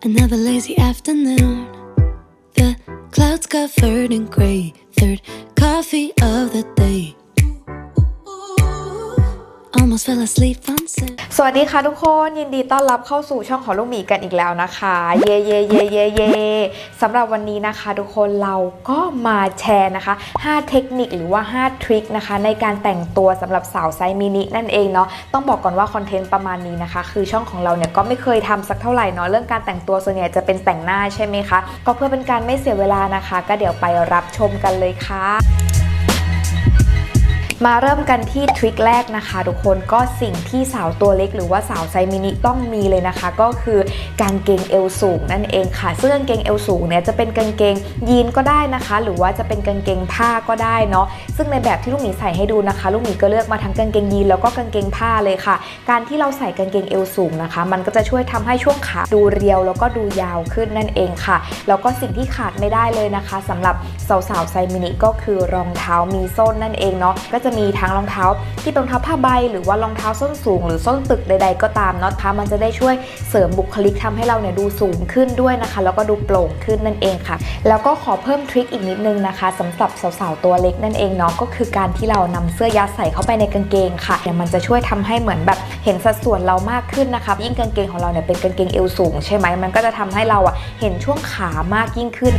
Another lazy afternoon. The clouds covered in gray. Third coffee of the day. Almost fell asleep on set. สวัสดีค่ะทุกคนยินดีต้อนรับเข้าสู่ช่องของลูกหมีกันอีกแล้วนะคะ เย่เย่เย่เย่เย่สำหรับวันนี้นะคะทุกคนเราก็มาแชร์นะคะ 5 เทคนิคหรือว่า 5 ทริคนะคะ ในการแต่งตัวสำหรับสาวไซส์มินินั่นเองเนาะต้องบอกก่อนว่าคอนเทนต์ประมาณนี้นะคะ คือช่องของเราเนี่ยก็ไม่เคยทำสักเท่าไหร่เนาะเรื่องการแต่งตัวส่วนใหญ่จะเป็นแต่งหน้าใช่ไหมคะก็เพื่อเป็นการไม่เสียเวลานะคะ ก็เดี๋ยวไปรับชมกันเลยค่ะ มาเริ่มกันที่ทริคแรกนะคะ ทุกคนก็สิ่งที่สาวตัวเล็ก หรือว่าสาวไซส์มินิต้องมีเลยนะคะ ก็คือกางเกงเอวสูงนั่นเองค่ะซึ่งกางเกงเอวสูงเนี่ยจะเป็นกางเกงยีนก็ได้นะคะ หรือว่าจะเป็นกางเกงผ้าก็ได้เนาะซึ่งในแบบที่ลูกหมีใส่ให้ดูนะคะ ลูกหมีก็เลือกมาทั้งกางเกงยีนแล้วก็กางเกงผ้าเลยค่ะ การที่เราใส่กางเกงเอวสูงนะคะ มันก็จะช่วยทำให้ช่วงขาดูเรียว แล้วก็ดูยาวขึ้นนั่นเองค่ะ แล้วก็สิ่งที่ขาดไม่ได้เลยนะคะสำหรับสาวๆไซส์มินิก็คือรองเท้ามีส้นนั่นเองเนาะก็จะจะมีทั้งรองเท้าที่เป็นรองเท้าผ้าใบ หรือว่ารองเท้าส้นสูง หรือส้นตึกใด ๆ ก็ตามเนาะคะมันจะได้ช่วยเสริมบุคลิกทำให้เราเนี่ยดูสูงขึ้นด้วยนะคะ แล้วก็ดูโปร่งขึ้นนั่นเองค่ะ แล้วก็ขอเพิ่มทริคอีกนิดนึงนะคะสำหรับสาวๆตัวเล็กนั่นเองเนาะก็คือการที่เรานำเสื้อยัดใส่เข้าไปในกางเกงค่ะเนี่ยมันจะช่วยทำให้เหมือนแบบเห็นสัดส่วนเรามากขึ้นนะคะยิ่งกางเกงของเราเนี่ยเป็นกางเกงเอวสูง ใช่ไหมมันก็จะทำให้เราอะเห็นช่วงขามากยิ่งขึ้น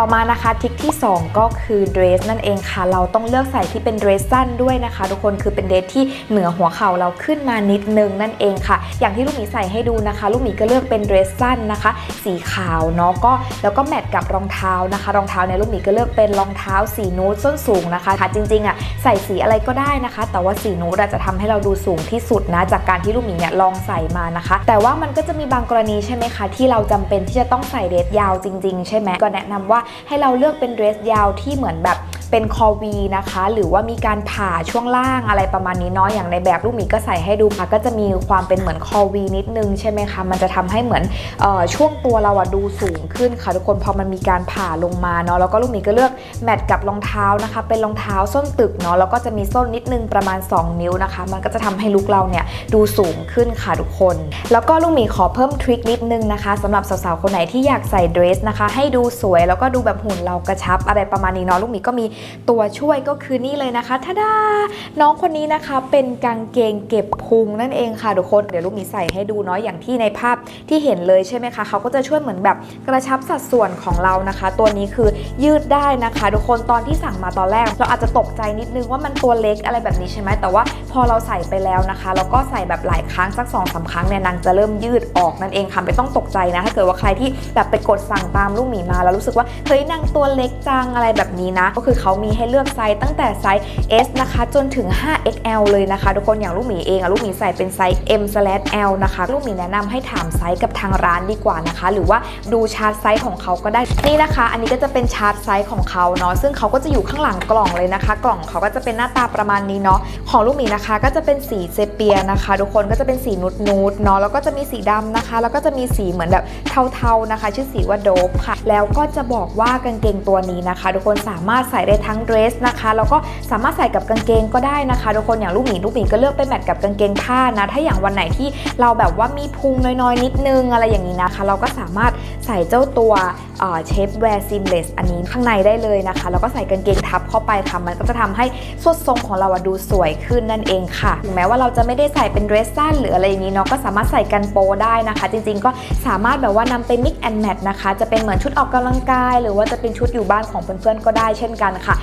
ต่อมานะคะทริคที่ 2 ก็คือเดรสนั่นเองค่ะ เราต้องเลือกใส่ที่เป็นเดรสสั้นด้วยนะคะ ทุกคนคือเป็นเดรสที่เหนือหัวเข่าเราขึ้นมานิดนึงนั่นเองค่ะ อย่างที่ลูกหมีใส่ให้ดูนะคะ ลูกหมีก็เลือกเป็นเดรสสั้นนะคะ สีขาวเนาะก็แล้วก็แมทกับรองเท้านะคะ รองเท้าเนี่ยลูกหมีก็เลือกเป็นรองเท้าสีนูดส้นสูงนะคะค่ะจริงๆอะใส่สีอะไรก็ได้นะคะ แต่ว่าสีนูดจะทำให้เราดูสูงที่สุดนะจากการที่ลูกหมีเนี่ยลองใส่มานะคะ แต่ว่ามันก็จะมีบางกรณีใช่ไหมคะที่เราจำเป็นที่จะต้องใส่เดรสยาวจริง ๆ ใช่ไหมก็แนะนำว่าให้เราเลือกเป็นเดรสยาวที่เหมือนแบบ เป็นคอวีนะคะ หรือว่ามีการผ่าช่วงล่างอะไรประมาณนี้เนาะอย่างในแบบลูกหมีก็ใส่ให้ดูค่ะก็จะมีความเป็นเหมือนคอวีนิดนึงใช่ไหมคะมันจะทำให้เหมือนเออช่วงตัวเราอะดูสูงขึ้นค่ะทุกคนพอมันมีการผ่าลงมาเนาะแล้วก็ลูกหมีก็เลือกแมทกับรองเท้านะคะ เป็นรองเท้าส้นตึกเนาะแล้วก็จะมีส้นนิดนึงประมาณ 2 นิ้วนะคะ มันก็จะทำให้ลุคเราเนี่ยดูสูงขึ้นค่ะทุกคน แล้วก็ลูกหมีขอเพิ่มทริคนิดนึงนะคะสำหรับสาวๆคนไหนที่อยากใส่เดรสนะคะ ให้ดูสวยแล้วก็ดูแบบหุ่นเรากระชับอะไรประมาณนี้เนาะลูกหมีก็มีตัวช่วยก็คือนี่เลยนะคะท่าดาน้องคนนี้นะคะเป็นกางเกงเก็บพุงนั่นเองค่ะทุกคนเดี๋ยวลูกหมีใส่ให้ดูเนาะอย่างที่ในภาพที่เห็นเลยใช่ไหมคะเขาก็จะช่วยเหมือนแบบกระชับสัดส่วนของเรานะคะ ตัวนี้คือยืดได้นะคะ ทุกคนตอนที่สั่งมาตอนแรก เราอาจจะตกใจนิดนึงว่ามันตัวเล็กอะไรแบบนี้ใช่ไหมแต่ว่าพอเราใส่ไปแล้วนะคะแล้วก็ใส่แบบหลายครั้งสักสองสาครั้งเนี่ยนางจะเริ่มยืดออกนั่นเองค่ะไม่ต้องตกใจนะถ้าเกิดว่าใครที่แบบไปกดสั่งตามลูกหมีมาแล้วรู้สึกว่าเฮ้ยนางตัวเล็กจังอะไรแบบนี้นะ ก็คือเขามีให้เลือกไซส์ตั้งแต่ไซส์ S นะคะ จนถึง 5XL เลยนะคะ ทุกคนอย่างลูกหมีเองอะลูกหมีใส่เป็นไซส์ M/L นะคะ ลูกหมีแนะนำให้ถามไซส์กับทางร้านดีกว่านะคะ หรือว่าดูชาร์ตไซส์ของเขาก็ได้นี่นะคะ อันนี้ก็จะเป็นชาร์ตไซส์ของเขาเนาะซึ่งเขาก็จะอยู่ข้างหลังกล่องเลยนะคะ กล่องเขาก็จะเป็นหน้าตาประมาณนี้เนาะของลูกหมีนะคะก็จะเป็นสีเซเปียนะคะ ทุกคนก็จะเป็นสีนูดนูดเนาะแล้วก็จะมีสีดำนะคะ แล้วก็จะมีสีเหมือนแบบเทาๆนะคะ ชื่อสีว่าโดฟค่ะ แล้วก็จะบอกว่ากางเกงตัวนี้นะคะ ทุกคนสามารถใส่ได้ทั้งเดรสนะคะ แล้วก็สามารถใส่กับกางเกงก็ได้นะคะ ทุกคนอย่างลูกหมีลูกหมีก็เลือกไปแมทกับกางเกงผ้านะถ้าอย่างวันไหนที่เราแบบว่ามีพุงน้อยๆ นิดนึงอะไรอย่างนี้นะคะ เราก็สามารถใส่เจ้าตัวเชฟแวร์ซิมเลสอันนี้ข้างในได้เลยนะคะ แล้วก็ใส่กางเกงทับเข้าไปค่ะ มันก็จะทำให้สวดทรงของเราดูสวยขึ้นนั่นเองค่ะถึงแม้ว่าเราจะไม่ได้ใส่เป็นเดรสสั้นหรืออะไรอย่างนี้เนาะก็สามารถใส่กันโปได้นะคะ จริงๆ ก็สามารถแบบว่านำไป mix and match นะคะ จะเป็นเหมือนชุดออกกำลังกาย หรือว่าจะเป็นชุดอยู่บ้านของเพื่อนๆก็ได้เช่นกันค่ะ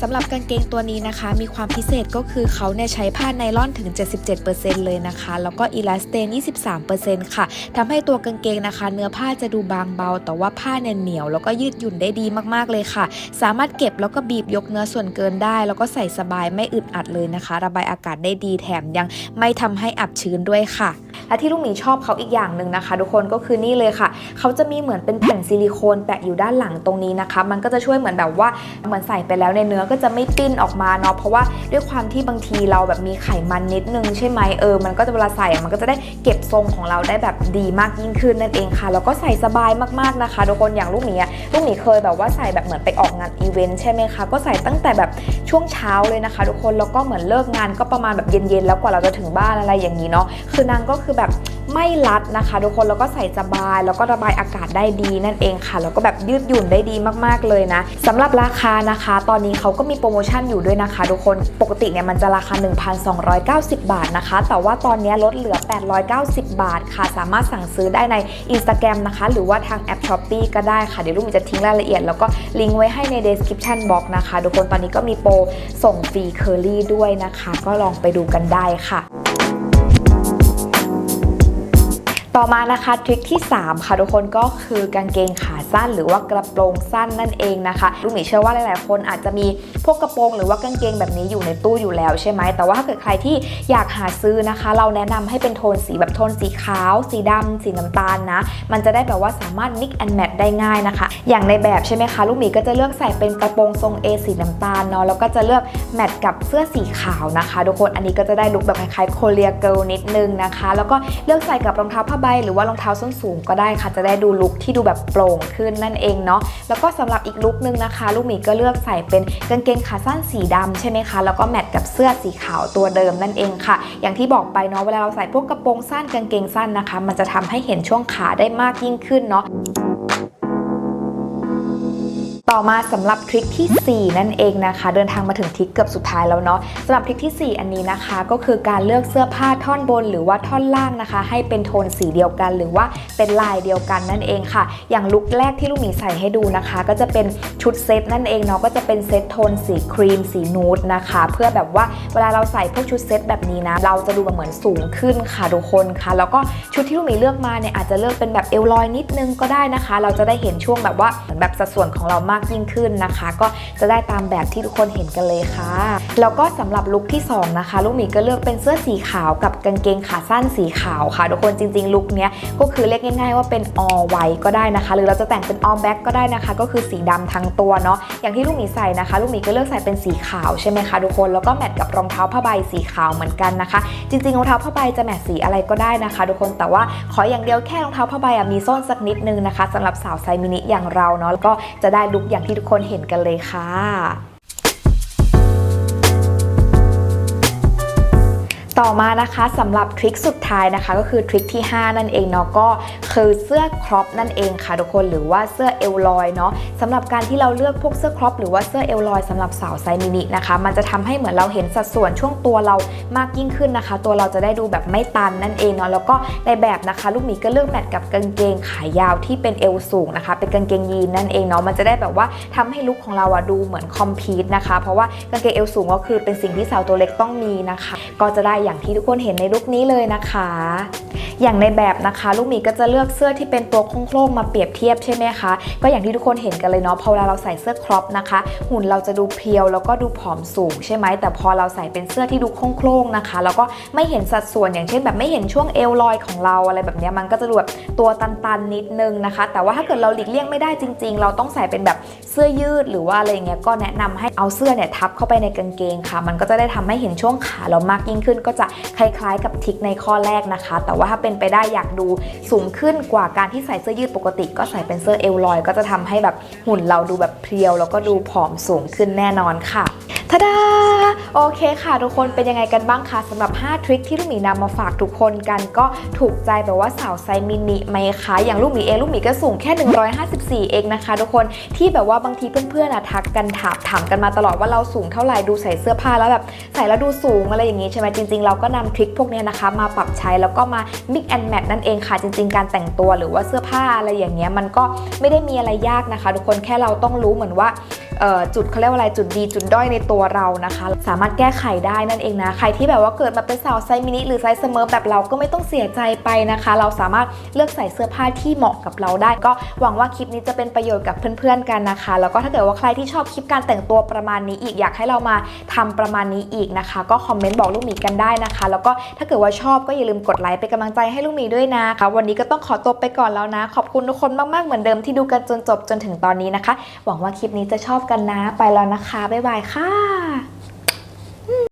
สำหรับกางเกงตัวนี้นะคะ มีความพิเศษก็คือเขาเนี่ยใช้ผ้าไนล่อนถึง 77%เลยนะคะ แล้วก็อีลาสเตน 23%ค่ะทำให้ตัวกางเกงนะคะ เนื้อผ้าจะดูบางเบา แต่ว่าผ้าเนี่ยเหนียว แล้วก็ยืดหยุ่นได้ดีมากๆเลยค่ะ สามารถเก็บแล้วก็บีบยกเนื้อส่วนเกินได้ แล้วก็ใส่สบายไม่อึดอัดเลยนะคะ ระบายอากาศได้ดีแถมยังไม่ทำให้อับชื้นด้วยค่ะ และที่ลูกหมีชอบเขาอีกอย่างหนึ่งนะคะ ทุกคนก็คือนี่เลยค่ะ เขาจะมีเหมือนเป็นแผ่นซิลิโคนแปะอยู่ด้านหลังตรงนี้นะคะ มันก็จะช่วยเหมือนแบบว่าเหมือนใส่ไปแล้วในเนื้อก็จะไม่ปิ้นออกมาเนาะเพราะว่าด้วยความที่บางทีเราแบบมีไขมันนิดนึงใช่ไหมเออมันก็จะเวลาใส่มันก็จะได้เก็บทรงของเราได้แบบดีมากยิ่งขึ้นนั่นเองค่ะ แล้วก็ใส่สบายมากๆนะคะทุกคนอย่างลูกหมีอะลูกหมีเคยแบบว่าใส่แบบเหมือนไปออกงานอีเวนต์ใช่ไหมคะก็ใส่ตั้งแต่แบบ ช่วงเช้าเลยนะคะ ทุกคนแล้วก็เหมือนเลิกงานก็ประมาณแบบเย็นๆ แล้วกว่าเราจะถึงบ้านอะไรอย่างนี้เนาะคือนางก็คือแบบ ไม่รัดนะคะ ทุกคนแล้วก็ใส่สบาย แล้วก็ระบายอากาศได้ดีนั่นเองค่ะ แล้วก็แบบยืดหยุ่นได้ดีมากๆเลยนะสำหรับราคานะคะ ตอนนี้เขาก็มีโปรโมชั่นอยู่ด้วยนะคะ ทุกคนปกติเนี่ยมันจะราคา 1,290 บาทนะคะ แต่ว่าตอนนี้ลดเหลือ 890 บาทค่ะ สามารถสั่งซื้อได้ใน Instagram นะคะ หรือว่าทางแอป s h อ p e e ก็ได้ค่ะเดี๋ยวลูกมีจะทิ้งรายละเอียด แล้วก็ลิงก์ไว้ให้ใน description box นะคะ ทุกคนตอนนี้ก็มีโปรส่งฟรีเคอรี่ด้วยนะคะ ก็ลองไปดูกันได้ค่ะ ต่อมานะคะทริคที่ 3 ค่ะทุกคนก็คือกางเกงขาสั้น หรือว่ากระโปรงสั้นนั่นเองนะคะลูกหมีเชื่อว่าหลายๆ คนอาจจะมีพวกกระโปรงหรือว่ากางเกงแบบนี้อยู่ในตู้อยู่แล้วใช่ไหมแต่ว่าถ้าเกิดใครที่อยากหาซื้อนะคะ เราแนะนำให้เป็นโทนสีแบบโทนสีขาว สีดำสีน้ำตาลนะ มันจะได้แบบว่าสามารถ mix and match ได้ง่ายนะคะ อย่างในแบบใช่ไหมคะลูกหมีก็จะเลือกใส่เป็นกระโปรงทรง A สีน้ำตาลเนาะแล้วก็จะเลือกแมทกับเสื้อสีขาวนะคะทุกคนอันนี้ก็จะได้ลุคแบบคล้ายๆโคเรียเกิลนิดนึงนะคะ แล้วก็เลือกใส่กับรองเท้าผ้าใบหรือว่ารองเท้าส้นสูงก็ได้ค่ะ จะได้ดูลุคที่ดูแบบโปร่งขึ้นนั่นเองเนาะแล้วก็สำหรับอีกลุคนึงนะคะ ลูกหมีก็เลือกใส่เป็นกางเกงขาสั้นสีดำใช่ไหมคะ แล้วก็แมทกับเสื้อสีขาวตัวเดิมนั่นเองค่ะ อย่างที่บอกไปเนาะเวลาเราใส่พวกกระโปรงสั้นกางเกงสั้นนะคะ มันจะทำให้เห็นช่วงขาได้มากยิ่งขึ้นเนาะ ต่อมาสำหรับทริคที่ 4 นั่นเองนะคะ เดินทางมาถึงทริคเกือบสุดท้ายแล้วเนาะสำหรับทริคที่ 4 อันนี้นะคะ ก็คือการเลือกเสื้อผ้าท่อนบนหรือว่าท่อนล่างนะคะ ให้เป็นโทนสีเดียวกัน หรือว่าเป็นลายเดียวกันนั่นเองค่ะ อย่างลุคแรกที่ลูกหมีใส่ให้ดูนะคะ ก็จะเป็นชุดเซตนั่นเองเนาะก็จะเป็นเซตโทนสีครีมสีนูดนะคะ เพื่อแบบว่าเวลาเราใส่พวกชุดเซตแบบนี้นะเราจะดูแบบเหมือนสูงขึ้นค่ะทุกคนค่ะ แล้วก็ชุดที่ลูกหมีเลือกมาเนี่ยอาจจะเลือกเป็นแบบเอวลอยนิดนึงก็ได้นะคะ เราจะได้เห็นช่วงแบบว่าแบบสัดส่วนของเรามากยิ่งขึ้นนะคะ ก็จะได้ตามแบบที่ทุกคนเห็นกันเลยค่ะ แล้วก็สำหรับลุคที่สองนะคะลูกหมีก็เลือกเป็นเสื้อสีขาวกับกางเกงขาสั้นสีขาวค่ะ ทุกคนจริงๆลุคเนี้ยก็คือเรียกง่าย ๆ ว่าเป็น all white ก็ได้นะคะ หรือเราจะแต่งเป็น all black ก็ได้นะคะ ก็คือสีดำทั้งตัวเนาะอย่างที่ลูกหมีใส่นะคะ ลูกหมีก็เลือกใส่เป็นสีขาวใช่ไหมคะทุกคนแล้วก็แมทกับรองเท้าผ้าใบสีขาวเหมือนกันนะคะ จริงๆรองเท้าผ้าใบจะแมทสีอะไรก็ได้นะคะ ทุกคนแต่ว่าขออย่างเดียวแค่รองเท้าผ้าใบมีส้นสักนิดนึงนะคะสำหรับสาวไซมินิอย่างเราเนาะก็จะได้ลุคอย่างที่ทุกคนเห็นกันเลยค่ะ ต่อมานะคะสำหรับทริคสุดท้ายนะคะก็คือทริคที่ 5 นั่นเองเนาะก็คือเสื้อครอปนั่นเองค่ะทุกคนหรือว่าเสื้อเอลลอยเนาะสำหรับการที่เราเลือกพวกเสื้อครอปหรือว่าเสื้อเอลลอยสำหรับสาวไซส์มินินะคะมันจะทำให้เหมือนเราเห็นสัดส่วนช่วงตัวเรามากยิ่งขึ้นนะคะ ตัวเราจะได้ดูแบบไม่ตันนั่นเองเนาะแล้วก็ในแบบนะคะ ลูกหมีก็เลือกแมทกับกางเกงขายาวที่เป็นเอวสูงนะคะ เป็นกางเกงยีนนั่นเองเนาะมันจะได้แบบว่าทำให้ลุคของเราอะดูเหมือนคอมพีทนะคะ เพราะว่ากางเกงเอวสูงก็คือเป็นสิ่งที่สาวตัวเล็กต้องมีนะคะ ก็จะได้อย่างที่ทุกคนเห็นในลุคนี้เลยนะคะ อย่างในแบบนะคะ ลูกหมีก็จะเลือกเสื้อที่เป็นตัวโค้งๆมาเปรียบเทียบใช่ไหมคะ ก็อย่างที่ทุกคนเห็นกันเลยเนาะพอเวลาเราใส่เสื้อครอปนะคะ หุ่นเราจะดูเพียวแล้วก็ดูผอมสูงใช่ไหมแต่พอเราใส่เป็นเสื้อที่ดูโค้งๆนะคะ แล้วก็ไม่เห็นสัดส่วนอย่างเช่น แบบไม่เห็นช่วงเอวลอยของเราอะไรแบบนี้มันก็จะดูแบบตัวตันๆนิดนึงนะคะ แต่ว่าถ้าเกิดเราหลีกเลี่ยงไม่ได้จริง ๆ เราต้องใส่เป็นแบบเสื้อยืดหรือว่าอะไรอย่างเงี้ยก็แนะนำให้เอาเสื้อเนี่ยทับเข้าไปในกางเกงค่ะ มันก็จะได้ทำให้เห็นช่วงขาเรามากยิ่งขึ้นก็็จะคล้ายๆ กับทิกในข้อแรกนะคะ แต่ว่าถ้าเป็นไปได้อยากดูสูงขึ้นกว่าการที่ใส่เสื้อยืดปกติ ก็ใส่เป็นเสื้อเอวลอย ก็จะทำให้แบบหุ่นเราดูแบบเพรียว แล้วก็ดูผอมสูงขึ้นแน่นอนค่ะ ทาดาโอเคค่ะ ทุกคนเป็นยังไงกันบ้างคะสำหรับ 5 ทริคที่ลูกหมีนำมาฝากทุกคนกันก็ถูกใจแบบว่าสาวไซส์มินิไหมคะอย่างลูกหมีเองลูกหมีก็สูงแค่ 154 เองนะคะ ทุกคนที่แบบว่าบางทีเพื่อนๆอะทักกันถามถามกันมาตลอดว่าเราสูงเท่าไหร่ดูใส่เสื้อผ้าแล้วแบบใส่แล้วดูสูงอะไรอย่างนี้ใช่ไหมจริง ๆ เราก็นำทริคพวกนี้นะคะ มาปรับใช้แล้วก็มา mix and match นั่นเองค่ะจริง ๆ การแต่งตัวหรือว่าเสื้อผ้าอะไรอย่างเงี้ยมันก็ไม่ได้มีอะไรยากนะคะ ทุกคนแค่เราต้องรู้เหมือนว่า จุดเขาเรียกว่าอะไรจุดดี จุดด้อยในตัวเรานะคะ สามารถแก้ไขได้นั่นเองนะ ใครที่แบบว่าเกิดมาเป็นสาวไซส์มินิหรือไซส์เสมอแบบเราก็ไม่ต้องเสียใจไปนะคะ เราสามารถเลือกใส่เสื้อผ้าที่เหมาะกับเราได้ ก็หวังว่าคลิปนี้จะเป็นประโยชน์กับเพื่อนๆกันนะคะ แล้วก็ถ้าเกิดว่าใครที่ชอบคลิปการแต่งตัวประมาณนี้อีกอยากให้เรามาทำประมาณนี้อีกนะคะ ก็คอมเมนต์บอกลูกหมีกันได้นะคะ แล้วก็ถ้าเกิดว่าชอบก็อย่าลืมกดไลค์เป็นกำลังใจให้ลูกหมีด้วยนะคะ วันนี้ก็ต้องขอตัวไปก่อนแล้วนะ ขอบคุณทุกคนมากๆเหมือนเดิมที่ดูกันจนจบจนถึงตอนนี้นะคะ หวังว่าคลิปนี้จะชอบกันนะ ไปแล้วนะคะ บ๊ายบายค่ะ